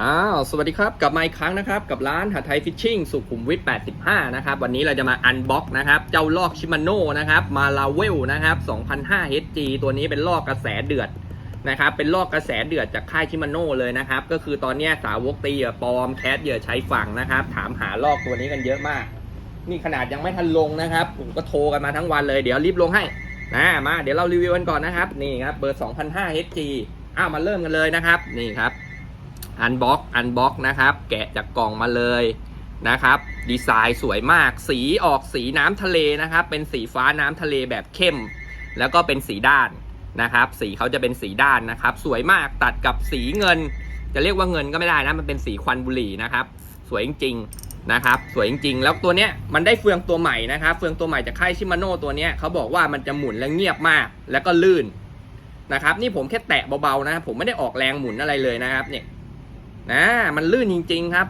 อ้าวสวัสดีครับกลับมาอีกครั้งนะครับ กับร้านหาไทยฟิชชิ่งสุขุมวิท 85 นะครับ วันนี้เราจะมาอันบ็อกนะครับ เจ้าลอกชิมาโน่นะครับมาลาเวลนะครับ2005 HG ตัวนี้เป็นลอกกระแสเดือดนะครับ เป็นลอกกระแสเดือดจากค่ายชิมาโน่เลยนะครับ ก็คือตอนนี้สาวกตีเหยื่อปลอมแคสเหยื่อใช้ฝั่งนะครับ ถามหาลอกตัวนี้กันเยอะมาก นี่ขนาดยังไม่ทันลงนะครับผมก็โทรกันมาทั้งวันเลยเดี๋ยวรีบลงให้นะมาเดี๋ยวเรารีวิวกันก่อนนะครับนี่ครับเบอร์2005 HG อ้าวมาเริ่มกันเลยนะครับนี่ครับ อันบ็อกอันบ็อกนะครับ แกะจากกล่องมาเลยนะครับ ดีไซน์สวยมาก สีออกสีน้ำทะเลนะครับ เป็นสีฟ้าน้ำทะเลแบบเข้ม แล้วก็เป็นสีด้านนะครับ สีเขาจะเป็นสีด้านนะครับ สวยมากตัดกับสีเงิน จะเรียกว่าเงินก็ไม่ได้นะ มันเป็นสีควันบุหรี่นะครับ สวยจริงๆนะครับ สวยจริงๆ แล้วตัวเนี้ยมันได้เฟืองตัวใหม่นะครับ เฟืองตัวใหม่จากค่ายชิมาโน่ตัวเนี้ยเขาบอกว่ามันจะหมุนและเงียบมาก แล้วก็ลื่นนะครับ นี่ผมแค่แตะเบาๆนะ ผมไม่ได้ออกแรงหมุนอะไรเลยนะครับ เนี่ย นะมันลื่นจริง ๆ ครับ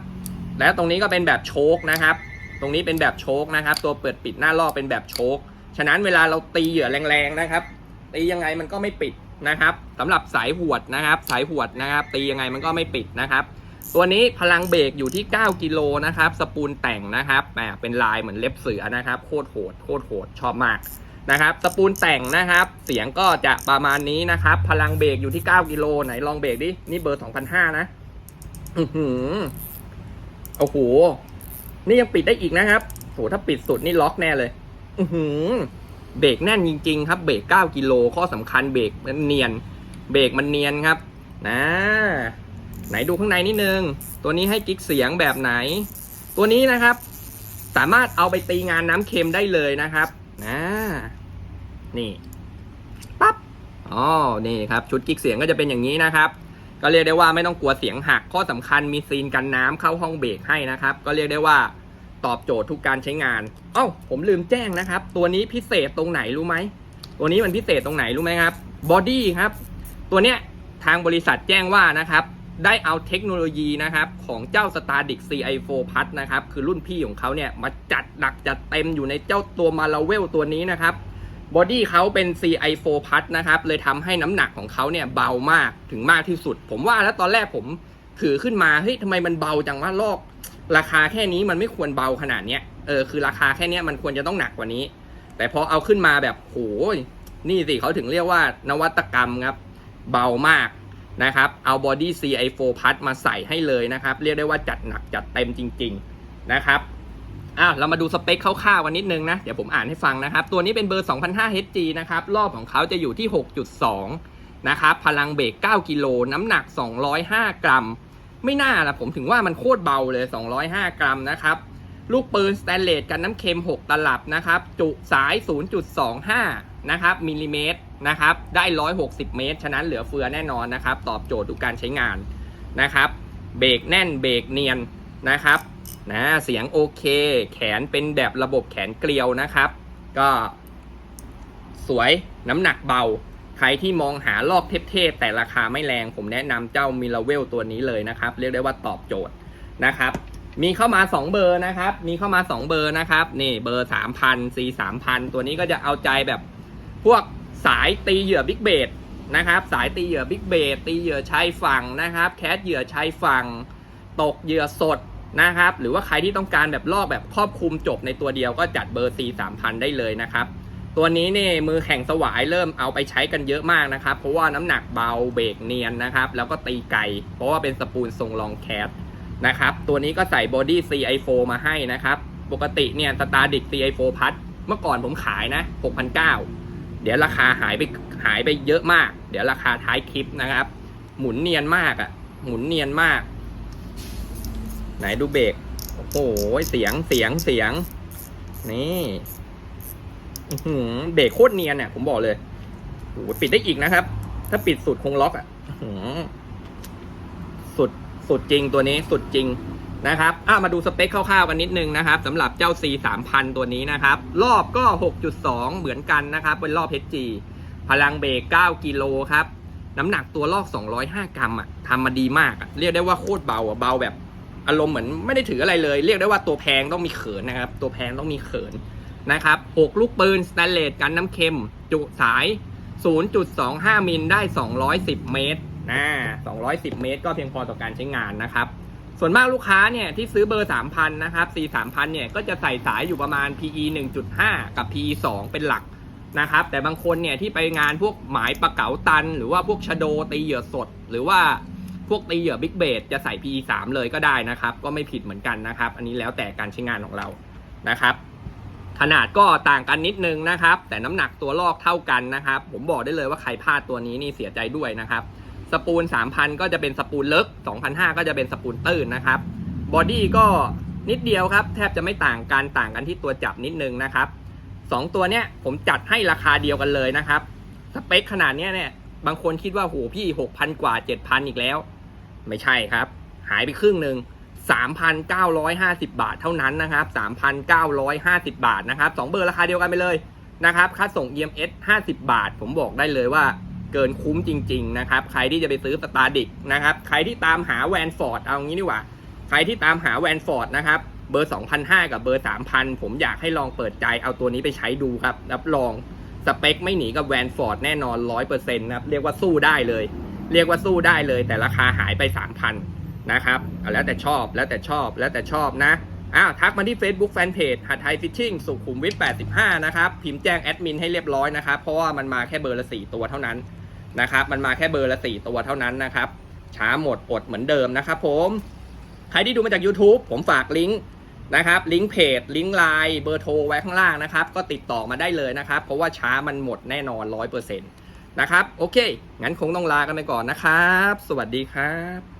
แล้วตรงนี้ก็เป็นแบบโชคนะครับ ตรงนี้เป็นแบบโชคนะครับ ตัวเปิดปิดหน้าลอกเป็นแบบโชคฉะนั้นเวลาเราตีเหยื่อแรงๆนะครับ ตียังไงมันก็ไม่ปิดนะครับสำหรับสายหวดนะครับ สายหวดนะครับ ตียังไงมันก็ไม่ปิดนะครับ ตัวนี้พลังเบรกอยู่ที่ 9 กิโลนะครับ สปูลแต่งนะครับแหมเป็นลายเหมือนเล็บเสือนะครับโคตรโหดโคตรโหดชอบมากนะครับสปูลแต่งนะครับ เสียงก็จะประมาณนี้นะครับ พลังเบรกอยู่ที่ 9 กิโลไหนลองเบรกดิ นี่เบอร์2,500นะ อือหือโอ้โห นี่ยังปิดได้อีกนะครับโหถ้าปิดสุดนี่ล็อกแน่เลย อือหือ เบรกแน่นจริง ๆ ครับ เบรก 9 กิโล ข้อสำคัญเบรกมันเนียน เบรกมันเนียนครับ นะ ไหนดูข้างในนิดนึง ตัวนี้ให้กิ๊กเสียงแบบไหน ตัวนี้นะครับ สามารถเอาไปตีงานน้ำเค็มได้เลยนะครับ นะ นี่ ปั๊บ อ๋อ นี่ครับ ชุดกิ๊กเสียงก็จะเป็นอย่างนี้นะครับ ก็เรียกได้ว่าไม่ต้องกลัวเสียงหัก ข้อสำคัญมีซีนกันน้ำเข้าห้องเบรกให้นะครับ ก็เรียกได้ว่าตอบโจทย์ทุกการใช้งาน เอ้า ผมลืมแจ้งนะครับ ตัวนี้พิเศษตรงไหนรู้ไหม ตัวนี้มันพิเศษตรงไหนรู้ไหมครับ บอดี้ครับ ตัวเนี้ยทางบริษัทแจ้งว่านะครับ ได้เอาเทคโนโลยีนะครับของเจ้า s t a r d i c CI4 Plus นะครับ คือรุ่นพี่ของเขาเนี่ยมาจัดหนักจัดเต็มอยู่ในเจ้าตัวมาลาเวลตัวนี้นะครับ บอดี้เขาเป็น CI4 Plus นะครับ เลยทำให้น้ำหนักของเขาเนี่ยเบามากถึงมากที่สุด ผมว่าแล้วตอนแรกผมถือขึ้นมา เฮ้ยทำไมมันเบาจังว่าลอกราคาแค่นี้มันไม่ควรเบาขนาดเนี้ย เออ คือราคาแค่นี้มันควรจะต้องหนักกว่านี้ แต่พอเอาขึ้นมาแบบโหนี่สิเขาถึงเรียกว่านวัตกรรมครับ เบามากนะครับ เอาบอดี้ CI4 Plus มาใส่ให้เลยนะครับ เรียกได้ว่าจัดหนักจัดเต็มจริง ๆ นะครับ อะเรามาดูสเปคคร่าวๆกันนิดนึงนะ เดี๋ยวผมอ่านให้ฟังนะครับ ตัวนี้เป็นเบอร์ 2005 HG นะครับ รอบของเขาจะอยู่ที่ 6.2 นะครับ พลังเบรก 9 กิโล น้ำหนัก 205 กรัม ไม่น่าละผมถึงว่ามันโคตรเบาเลย 205 กรัมนะครับ ลูกปืนสแตนเลสกันน้ำเค็ม 6 ตลับนะครับ จุสาย 0.25 นะครับ มิลลิเมตรนะครับ ได้ 160 เมตร ฉะนั้นเหลือเฟือแน่นอนนะครับ ตอบโจทย์ทุกการใช้งานนะครับ เบรกแน่น เบรกเนียนนะครับ นะเสียงโอเค แขนเป็นแบบระบบแขนเกลียวนะครับ ก็สวยน้ำหนักเบา ใครที่มองหาลอกเทพๆแต่ราคาไม่แรง ผมแนะนำเจ้ามิลเวลตัวนี้เลยนะครับ เรียกได้ว่าตอบโจทย์นะครับ มีเข้ามา 2 เบอร์นะครับ มีเข้ามา 2 เบอร์นะครับ นี่เบอร์ 3,000 C 3,000 ตัวนี้ก็จะเอาใจแบบพวกสายตีเหยื่อบิ๊กเบดนะครับ สายตีเหยื่อบิ๊กเบดตีเหยื่อชายฝั่งนะครับ แคสเหยื่อชายฝั่ง ตกเหยื่อสด นะครับ หรือว่าใครที่ต้องการแบบลอกแบบครอบคลุมจบในตัวเดียวก็จัดเบอร์ C 3000ได้เลยนะครับ ตัวนี้นี่มือแข่งสวายเริ่มเอาไปใช้กันเยอะมากนะครับ เพราะว่าน้ำหนักเบาเบรกเนียนนะครับ แล้วก็ตีไกลเพราะว่าเป็นสปูลทรงลองแคสนะครับ ตัวนี้ก็ใส่บอดี้ CI4 มาให้นะครับ ปกติเนี่ยสตาร์ดิก CI4 พัดเมื่อก่อนผมขายนะ6,900เดี๋ยวราคาหายไปหายไปเยอะมาก เดี๋ยวราคาท้ายคลิปนะครับ หมุนเนียนมากอะ่ะ หมุนเนียนมาก ไหนดูเบรกโอ้โหเสียงเสียงเสียง นี่หือเบรกโคตรเนียนเนี่ยผมบอกเลยโอ้ปิดได้อีกนะครับ ถ้าปิดสุดคงล็อกอะหือสุดสุดจริงตัวนี้สุดจริงนะครับอะมาดูสเปคคร่าวๆกันนิดนึงนะครับสำหรับเจ้า C 3000ตัวนี้นะครับ รอบก็ 6.2 เหมือนกันนะครับ เป็นรอบ HG พลังเบรก 9 กิโลครับ น้ำหนักตัวลอก 205 กรัมอะทำมาดีมาก เรียกได้ว่าโคตรเบาอะเบาแบบ อารมณ์เหมือนไม่ได้ถืออะไรเลย เรียกได้ว่าตัวแพงต้องมีเขินนะครับ ตัวแพงต้องมีเขินนะครับ6ลูกปืนสแตนเลสกันน้ำเค็ม จุสาย 0.25 มิลได้ 210 เมตรนะ210 เมตร ก็เพียงพอต่อการใช้งานนะครับ ส่วนมากลูกค้าเนี่ยที่ซื้อเบอร์ 3,000 นะครับ C 3,000 เนี่ยก็จะใส่สายอยู่ประมาณ PE 1.5 กับ PE 2 เป็นหลักนะครับ แต่บางคนเนี่ยที่ไปงานพวกหมายปลาเก๋าตัน หรือว่าพวกชะโดตีเหยื่อสด หรือว่า พวกตีเหยื่อบิ๊กเบดจะใส่ PE 3เลยก็ได้นะครับ ก็ไม่ผิดเหมือนกันนะครับ อันนี้แล้วแต่การใช้งานของเรานะครับ ขนาดก็ต่างกันนิดนึงนะครับ แต่น้ำหนักตัวลอกเท่ากันนะครับ ผมบอกได้เลยว่าใครพลาดตัวนี้นี่เสียใจด้วยนะครับ สปูล 3,000 ก็จะเป็นสปูลเลิก2,500 ก็จะเป็นสปูลตื้นนะครับบอดี้ก็นิดเดียวครับ แทบจะไม่ต่างกันต่างกันที่ตัวจับนิดนึงนะครับ2ตัวเนี้ยผมจัดให้ราคาเดียวกันเลยนะครับสเปคขนาดเนี้ยเนี่ยบางคนคิดว่าโหพี่6,000 กว่า 7,000 อีกแล้ว ไม่ใช่ครับ หายไปครึ่งหนึ่ง3,950 บาทเท่านั้นนะครับ 3,950 บาทนะครับสองเบอร์ราคาเดียวกันไปเลยนะครับ ค่าส่ง EMS 50 บาท ผมบอกได้เลยว่าเกินคุ้มจริง ๆ นะครับ ใครที่จะไปซื้อสตาร์ดิกนะครับ ใครที่ตามหาแวนฟอร์ดเอางี้ดีกว่า ใครที่ตามหาแวนฟอร์ดนะครับ เบอร์ 2,500 กับเบอร์ 3,000 ผมอยากให้ลองเปิดใจเอาตัวนี้ไปใช้ดูครับ รับรองสเปคไม่หนีกับแวนฟอร์ดแน่นอน 100%นะครับ เรียกว่าสู้ได้เลย เรียกว่าสู้ได้เลย แต่ราคาหายไป 3,000 นะครับแล้วแต่ชอบแล้วแต่ชอบแล้วแต่ชอบนะอ้าวทักมาที่ Facebook Fanpage หัดไทยฟิชชิ่งสุขุมวิท85 นะครับ พิมพ์แจ้งแอดมินให้เรียบร้อยนะครับ เพราะว่ามันมาแค่เบอร์ละ 4 ตัวเท่านั้นนะครับ มันมาแค่เบอร์ละ 4 ตัวเท่านั้นนะครับ ช้าหมดอดเหมือนเดิมนะครับผม ใครที่ดูมาจาก YouTube ผมฝากลิงก์นะครับ ลิงก์เพจ ลิงก์ไลน์ เบอร์โทรไว้ข้างล่างนะครับ ก็ติดต่อมาได้เลยนะครับ เพราะว่าช้ามันหมดแน่นอน 100% นะครับ โอเค งั้นคงต้องลากันไปก่อนนะครับ สวัสดีครับ